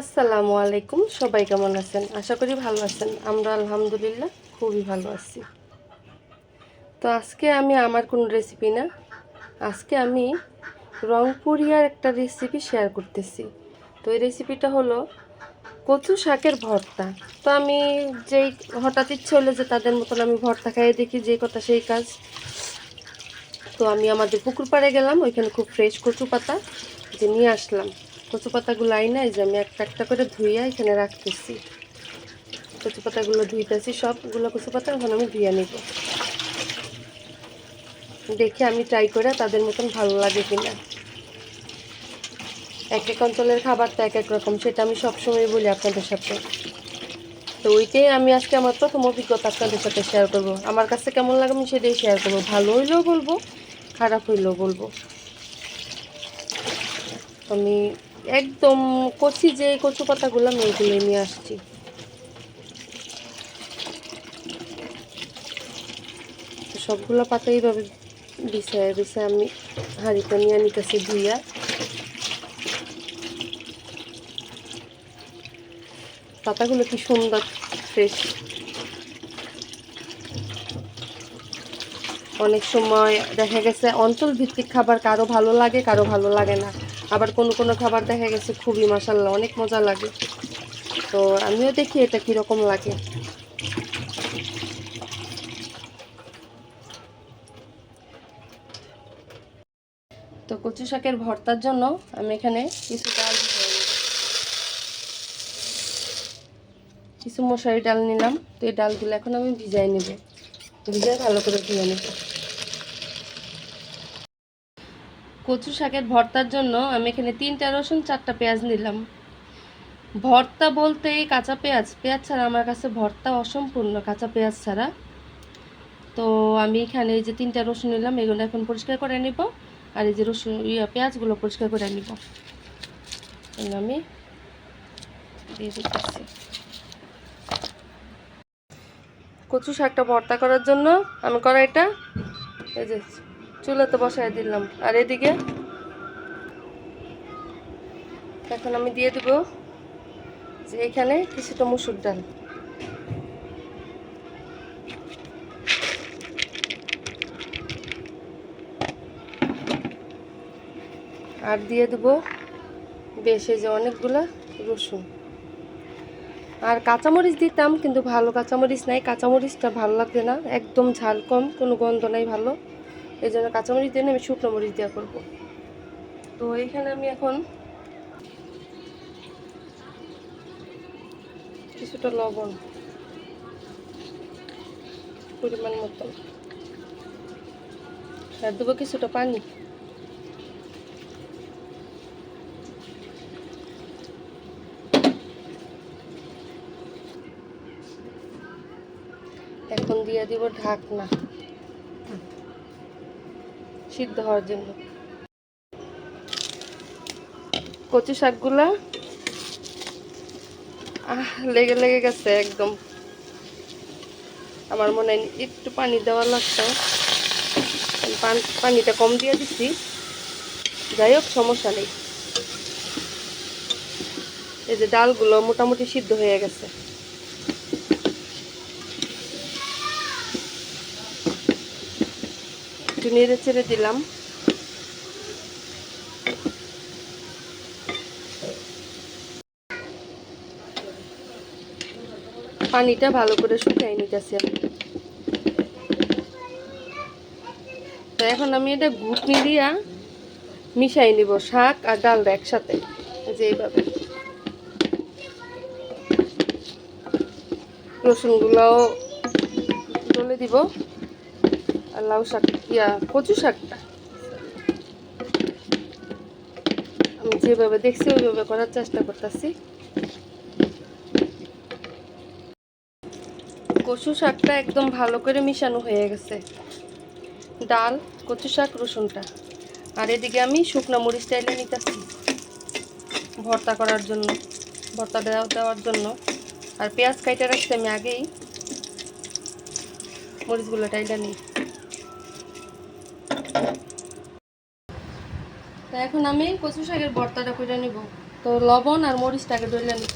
আসসালামু আলাইকুম, সবাই কেমন আছেন? আশা করি ভালো আছেন। আমরা আলহামদুলিল্লাহ খুবই ভালো আছি। তো আজকে আমি আমার কোনো রেসিপি না, আজকে আমি রংপুরিয়ার একটা রেসিপি শেয়ার করতেছি। তো এই রেসিপিটা হলো কচু শাকের ভর্তা। তো আমি যেই হঠাৎ ইচ্ছে হলো যে তাদের মতন আমি ভর্তা খাইয়ে দেখি যে কথা সেই কাজ। তো আমি আমাদের পুকুর পাড়ে গেলাম, ওইখানে খুব ফ্রেশ কচু পাতা যে নিয়ে আসলাম। কচু পাতাগুলো আই নাই যে আমি একটা একটা করে ধুইয়া এখানে রাখতেছি। কচু পাতাগুলো ধুইতেছি, সবগুলো কচু পাতা এখন আমি ধুইয়া নিব। দেখে আমি ট্রাই করে তাদের মতন ভালো লাগে কিনা। এক এক অঞ্চলের খাবারটা এক এক রকম, সেটা আমি সবসময় বলি আপনাদের সাথে। তো ওইটাই আমি আজকে আমার প্রথম অভিজ্ঞতা আপনাদের সাথে শেয়ার করব। আমার কাছে কেমন লাগে আমি সেটাই শেয়ার করব। ভালো হইলেও বলব, খারাপ হইলেও বলব। আমি একদম কচি যে কচু পাতাগুলো আমি ওইগুলো নিয়ে আসছি। সবগুলো পাতা এইভাবে বিছায় বিছায় আমি হাঁড়িটা নিয়ে নিতেছি ধুইয়া। পাতাগুলো কি সুন্দর ফ্রেশ অনেক সময় দেখা গেছে অঞ্চল ভিত্তিক খাবার কারও ভালো লাগে, কারও ভালো লাগে না। আবার কোনো কোনো খাবার দেখা গেছে খুবই মাসাল্লাহ অনেক মজা লাগে। তো আমিও দেখি এটা কীরকম লাগে। তো কচু শাকের ভর্তার জন্য আমি এখানে কিছু ডাল কিছু মশারি ডাল নিলাম, তো এই ডালগুলো এখন আমি ভিজাই নেব। ভিজাই ভালো করে ধুয়ে নেব। কচু শাকের ভর্তার জন্য আমি এখানে তিনটা রসুন, চারটা পেঁয়াজ নিলাম। ভর্তা বলতে কাঁচা পেঁয়াজ পেঁয়াজ ছাড়া আমার কাছে ভর্তা অসম্পূর্ণ, কাঁচা পেঁয়াজ ছাড়া। তো আমি এখানে এই যে তিনটা রসুন নিলাম, এগুলো এখন পরিষ্কার করে নিব আর এই যে রসুন, ইয়া পেঁয়াজগুলো পরিষ্কার করে নিব। আমি কচু শাকটা ভর্তা করার জন্য আমি কড়াইটা, এই যে চুলাতে বসাই দিলাম। আর এদিকে? এখন আমি দিয়ে দেব যে এখানে কিছুটা মুসুর ডাল। আর দিয়ে দেব বেশ যে অনেকগুলা রসুন। আর কাঁচামরিচ দিতাম, কিন্তু ভালো কাঁচামরিচ নাই। কাঁচামরিচটা ভালো লাগছে না। একদম ঝাল কম, কোনো গন্ধ নাই ভালো। এই জন্য কাঁচামরিচ দিয়ে আমি শুকনো মরিচ দেওয়া করব। তো এইখানে আমি এখন কিছুটা লবণ পরিমাণ মতন। আর দেবো কিছুটা পানি। এখন দিয়ে দিব ঢাকনা। সিদ্ধ হওয়ার জন্য। কচু শাকগুলা, আহ, লেগে লেগে গেছে একদম। আমার মনে হয় একটু পানি দেওয়া লাগতো। পানিটা কম দিয়ে দিচ্ছি। যাই হোক, সমস্যা নেই। এই যে ডালগুলো মোটামুটি সিদ্ধ হয়ে গেছে। একটু নেড়ে চেড়ে দিলাম। পানিটা ভালো করে শুকাই নিতেছি। তো এখন আমি এটা ঘুটনি দিয়া মিশাই নিব, শাক আর ডালটা একসাথে। যে এইভাবে। রসুনগুলোও তুলে দিব। লাউ শাক, ইয়া, কচু শাকটা। আমি যেভাবে দেখছি, ওইভাবে করার চেষ্টা করতেছি। কচু শাকটা একদম ভালো করে মিশানো হয়ে গেছে। ডাল, কচু শাক, রসুনটা। আর এদিকে আমি শুকনো মরিচ টাইলে নিতেছি। ভর্তা করার জন্য, ভর্তা দেওয়া দেওয়ার জন্য। আর পেঁয়াজ কাইটা রাখছি আমি আগেই। মরিচগুলো টাইলা নিই। তা এখন আমি কচু শাকের ভর্তাটা করে নিব। তো লবণ আর মরিচটাকে ডলে নিই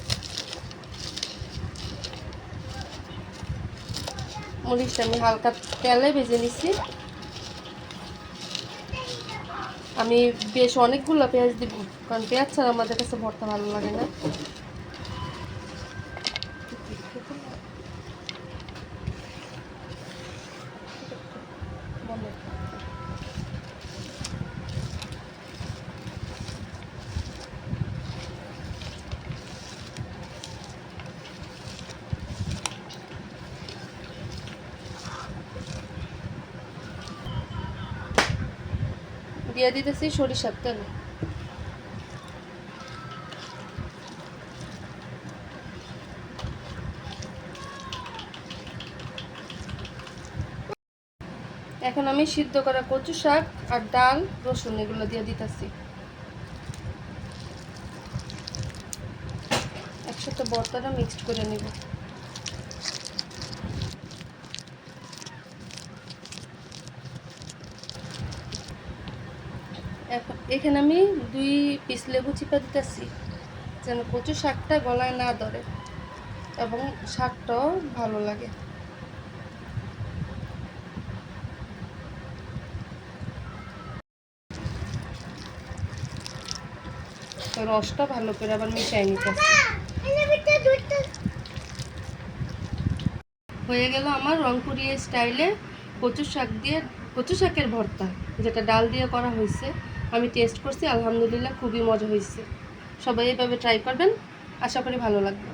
মরিচটা আমি হালকা তেলে ভেজে নিচ্ছি আমি বেশ অনেকগুলো পেঁয়াজ দিব, কারণ পেঁয়াজ ছাড়া আমাদের কাছে ভর্তা ভালো লাগে না। দিয়ে দিতেছি সরিষার তেল। এখন আমি সিদ্ধ করা কচু শাক আর ডাল, রসুন এগুলো দিয়ে দিতেছি। একসাথে বর্তাটা মিক্সড করে নেব। এখন এখানে আমি দুই পিস লেবু চিপা দিতেছি, যেন কচু শাকটা গলায় না ধরে এবং শাকটাও ভালো লাগে। রসটা ভালো করে আবার মিশাই নিতেছি হয়ে গেল আমার রংপুরিয়া স্টাইলে কচু শাক দিয়ে, কচু শাকের ভর্তা, যেটা ডাল দিয়ে করা হয়েছে। আমি টেস্ট করছি, আলহামদুলিল্লাহ খুবই মজা হয়েছে। সবাই এভাবে ট্রাই করবেন, আশা করি ভালো লাগবে।